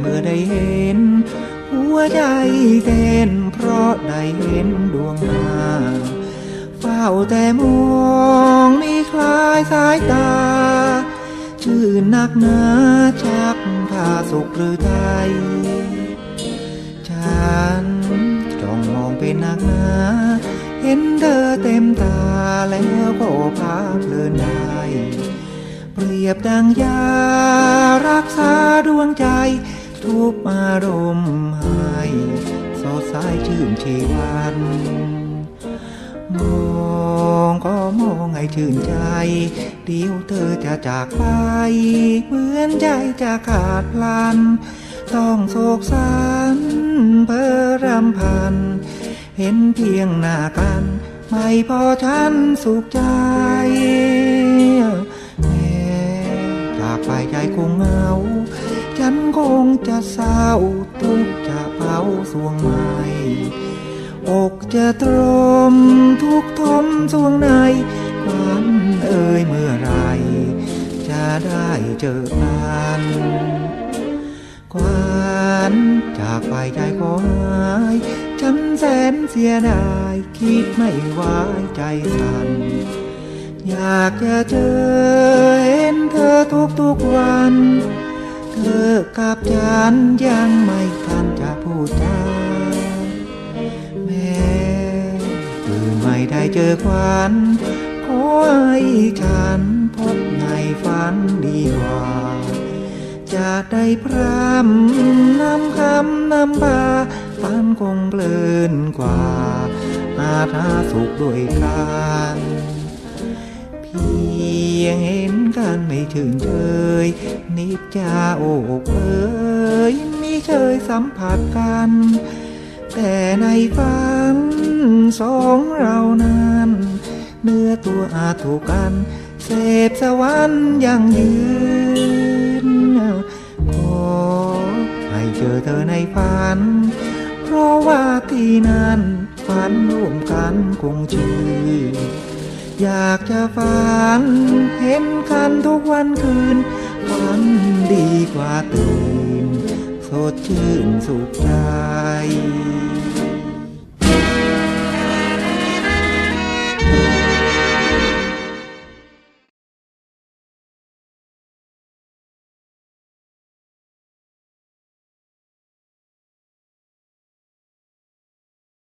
เมื่อได้เห็น หัวใจเต้นเพราะได้เห็นดวงตาเฝ้าแต่มองมีคลายสายตา ชื่นนักหนาชักพาสุขหรือใจฉันจ้องมองเป็นนักหนาเห็นเธอเต็มตาแล้วก็พาเพลินได้เปรียบดังยารักษาดวงใจ ทุกอารมณ์ให้สดใสชื่นชีวันมองก็มองให้ชื่นใจ เดี๋ยวเธอจะจากไป เหมือนใจจะขาดพลัน ต้องโศกสันเพื่อรำพัน เห็นเพียงหน้ากัน ไม่พอฉันสุขใจ จะเศร้าทุกจะเผาสวงใหมอกจะตรมทุกทมสวงในวันเอ่ยเมื่อไร จะได้เจอกันควันจากไปใจขอหายฉันแสนเสียดายคิดไม่ไหวใจสั่นอยากจะเจอเห็นเธอทุกทุกๆวัน เธอกับฉันยังไม่ทันจะพูดจาแม้ตื่ไม่ได้เจอควันขอให้ฉันพบในฝันดีกว่า จะได้พรำนำคำนำพาฝันคงเพลินกว่า อาถาสุขด้วยกันพี่ ยงเห็นกันไม่ถึงเคย นิจจาโอกเอ้ยไม่เคยสัมผัสกัน แต่ในฝันสองเรานั้น เนื้อตัวอาถูกกัน เสพสวรรค์ยังยืน ขอให้เจอเธอในฝัน เพราะว่าที่นั้นฝันร่วมกันคงชื่น อยากจะฝัน เห็นกันทุกวันคืนฝันดีกว่าตื่น สดชื่นสุขใจ